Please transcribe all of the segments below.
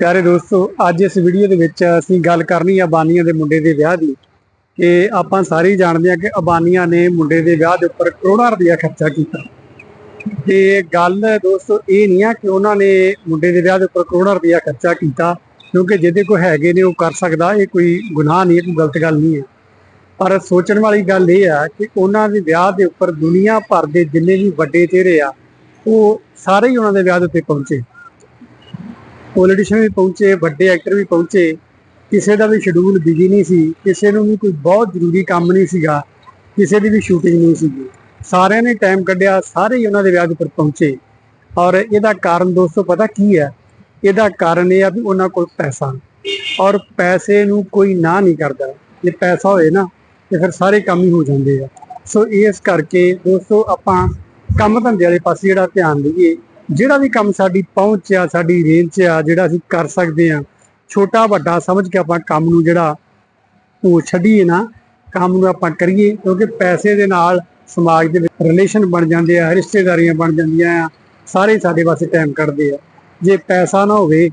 ਪਿਆਰੇ ਦੋਸਤੋ, ਅੱਜ ਇਸ ਵੀਡੀਓ ਦੇ ਵਿੱਚ ਅਸੀਂ ਗੱਲ ਕਰਨੀ ਆ ਅਬਾਨੀਆਂ ਦੇ ਮੁੰਡੇ ਦੇ ਵਿਆਹ ਦੀ। ਕਿ ਆਪਾਂ ਸਾਰੇ ਹੀ ਜਾਣਦੇ ਆ ਕਿ ਅਬਾਨੀਆਂ ਨੇ ਮੁੰਡੇ ਦੇ ਵਿਆਹ ਦੇ ਉੱਪਰ ਕਰੋੜਾਂ ਰੁਪਇਆ ਖਰਚਾ ਕੀਤਾ। ਤੇ ਗੱਲ ਦੋਸਤੋ, ਇਹ ਨਹੀਂ ਆ ਕਿ ਉਹਨਾਂ ਨੇ ਮੁੰਡੇ ਦੇ ਵਿਆਹ ਦੇ ਉੱਪਰ ਕਰੋੜਾਂ ਰੁਪਇਆ ਖਰਚਾ ਕੀਤਾ, ਕਿਉਂਕਿ ਜਿਹਦੇ ਕੋਲ ਹੈਗੇ ਨੇ ਉਹ ਕਰ ਸਕਦਾ, ਇਹ ਕੋਈ ਗੁਨਾਹ ਨਹੀਂ ਕੋਈ ਗਲਤ ਗੱਲ ਨਹੀਂ ਹੈ। ਪਰ ਸੋਚਣ ਵਾਲੀ ਗੱਲ ਇਹ ਆ ਕਿ ਉਹਨਾਂ ਦੇ ਵਿਆਹ ਦੇ ਉੱਪਰ ਦੁਨੀਆ ਭਰ ਦੇ ਜਿੰਨੇ ਵੀ ਵੱਡੇ ਚਿਹਰੇ ਆ, ਉਹ ਸਾਰੇ ਹੀ ਉਹਨਾਂ ਦੇ ਵਿਆਹ ਦੇ ਉੱਤੇ ਪਹੁੰਚੇ। ਪੋਲੀਟੀਸ਼ੀਅਨ ਵੀ ਪਹੁੰਚੇ, ਵੱਡੇ ਐਕਟਰ ਵੀ ਪਹੁੰਚੇ, ਕਿਸੇ ਦਾ ਵੀ ਸ਼ਡਿਊਲ ਬਿਜ਼ੀ ਨਹੀਂ ਸੀ, ਕਿਸੇ ਨੂੰ ਵੀ ਕੋਈ ਬਹੁਤ ਜ਼ਰੂਰੀ ਕੰਮ ਨਹੀਂ ਸੀਗਾ, ਕਿਸੇ ਦੀ ਵੀ ਸ਼ੂਟਿੰਗ ਨਹੀਂ ਸੀਗੀ। ਸਾਰਿਆਂ ਨੇ ਟਾਈਮ ਕੱਢਿਆ, ਸਾਰੇ ਹੀ ਉਹਨਾਂ ਦੇ ਵਿਆਹ ਉੱਪਰ ਪਹੁੰਚੇ। ਔਰ ਇਹਦਾ ਕਾਰਨ ਦੋਸਤੋ ਪਤਾ ਕੀ ਹੈ? ਇਹਦਾ ਕਾਰਨ ਇਹ ਆ ਵੀ ਉਹਨਾਂ ਕੋਲ ਪੈਸਾ। ਔਰ ਪੈਸੇ ਨੂੰ ਕੋਈ ਨਾ ਨਹੀਂ ਕਰਦਾ। ਜੇ ਪੈਸਾ ਹੋਏ ਨਾ, ਤੇ ਫਿਰ ਸਾਰੇ ਕੰਮ ਹੀ ਹੋ ਜਾਂਦੇ ਆ। ਸੋ ਇਸ ਕਰਕੇ ਦੋਸਤੋ ਆਪਾਂ ਕੰਮ ਧੰਦੇ ਵਾਲੇ ਪਾਸੇ ਜਿਹੜਾ ਧਿਆਨ ਦਈਏ ਜਿਹੜਾ ਵੀ ਕੰਮ ਸਾਡੀ ਪਹੁੰਚ ਆ, ਸਾਡੀ ਰੇਂਜ 'ਚ ਆ, ਜਿਹੜਾ ਅਸੀਂ ਕਰ ਸਕਦੇ ਆ, ਛੋਟਾ ਵੱਡਾ ਸਮਝ ਕੇ ਆਪਾਂ ਕੰਮ ਨੂੰ ਜਿਹੜਾ ਉਹ ਛੱਡੀਏ ਨਾ, ਕੰਮ ਨੂੰ ਆਪਾਂ ਕਰੀਏ, ਕਿਉਂਕਿ ਪੈਸੇ ਦੇ ਨਾਲ ਸਮਾਜ ਦੇ ਵਿੱਚ ਰਿਲੇਸ਼ਨ ਬਣ ਜਾਂਦੇ ਆ, ਰਿਸ਼ਤੇਦਾਰੀਆਂ ਬਣ ਜਾਂਦੀਆਂ ਆ, ਸਾਰੇ ਸਾਡੇ ਵਾਸਤੇ ਟਾਈਮ ਕੱਢਦੇ ਆ। ਜੇ ਪੈਸਾ ਨਾ ਹੋਵੇ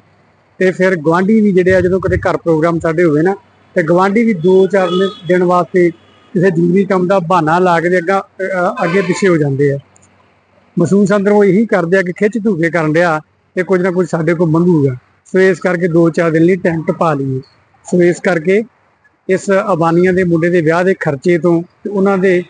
ਤੇ ਫਿਰ ਗਵਾਂਢੀ ਵੀ ਜਿਹੜੇ ਆ, ਜਦੋਂ ਕਦੇ ਘਰ ਪ੍ਰੋਗਰਾਮ ਸਾਡੇ ਹੋਵੇ ਨਾ, ਤੇ ਗਵਾਂਢੀ ਵੀ 2-4 ਦਿਨ ਵਾਸਤੇ ਕਿਸੇ ਜ਼ਰੂਰੀ ਕੰਮ ਦਾ ਬਹਾਨਾ ਲਾ ਕੇ ਤੇ ਅੱਗਾ ਅੱਗੇ ਪਿੱਛੇ ਹੋ ਜਾਂਦੇ ਆ। ਮਸੂਮ ਅੰਦਰੋਂ ਇਹੀ ਕਰਦੇ ਆ ਕਿ ਖਿੱਚ ਧੂਕੇ ਕਰਨ ਡਿਆ ਤੇ ਕੁਝ ਨਾ ਕੁਝ ਸਾਡੇ ਕੋਲ ਮੰਗੂਗਾ ਸੋ ਇਸ ਕਰਕੇ 2-4 ਦਿਨ ਲਈ ਟੈਂਟ ਪਾ ਲਈਏ। ਸੋ ਇਸ ਕਰਕੇ ਇਸ ਅਬਾਨੀਆਂ ਦੇ ਮੁੰਡੇ ਦੇ ਵਿਆਹ ਦੇ ਖਰਚੇ ਤੋਂ ਤੇ ਉਹਨਾਂ ਦੇ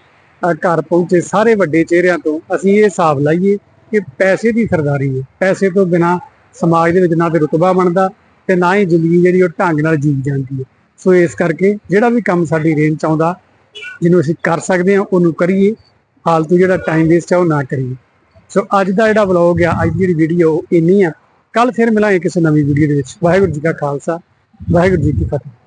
ਘਰ ਪਹੁੰਚੇ ਸਾਰੇ ਵੱਡੇ ਚਿਹਰਿਆਂ ਤੋਂ ਅਸੀਂ ਇਹ ਹਿਸਾਬ ਲਾਈਏ ਕਿ ਪੈਸੇ ਦੀ ਸਰਦਾਰੀ ਹੈ। ਪੈਸੇ ਤੋਂ ਬਿਨਾ ਸਮਾਜ ਦੇ ਵਿੱਚ ਨਾ ਤੇ ਰੁਤਬਾ ਬਣਦਾ ਤੇ ਨਾ ਹੀ ਜ਼ਿੰਦਗੀ ਜਿਹੜੀ ਉਹ ਢੰਗ ਨਾਲ ਜੀ ਜਾਂਦੀ ਹੈ। ਸੋ ਇਸ ਕਰਕੇ ਜਿਹੜਾ ਵੀ ਕੰਮ ਸਾਡੀ ਰੇਂਜ ਚ ਆਉਂਦਾ, ਜਿਹਨੂੰ ਅਸੀਂ ਕਰ ਸਕਦੇ ਹਾਂ, ਉਹਨੂੰ ਕਰੀਏ। ਫਾਲਤੂ ਜਿਹੜਾ ਟਾਈਮ ਵੇਸਟ ਹੈ ਉਹ ਨਾ ਕਰੀਏ। ਸੋ ਅੱਜ ਦਾ ਜਿਹੜਾ ਵਲੌਗ ਆ, ਅੱਜ ਦੀ ਜਿਹੜੀ ਵੀਡੀਓ ਇੰਨੀ ਆ ਕੱਲ ਫਿਰ ਮਿਲਾਂਗੇ ਕਿਸੇ ਨਵੀਂ ਵੀਡੀਓ ਦੇ ਵਿੱਚ। ਵਾਹਿਗੁਰੂ ਜੀ ਕਾ ਖਾਲਸਾ, ਵਾਹਿਗੁਰੂ ਜੀ ਕੀ ਫਤਿਹ।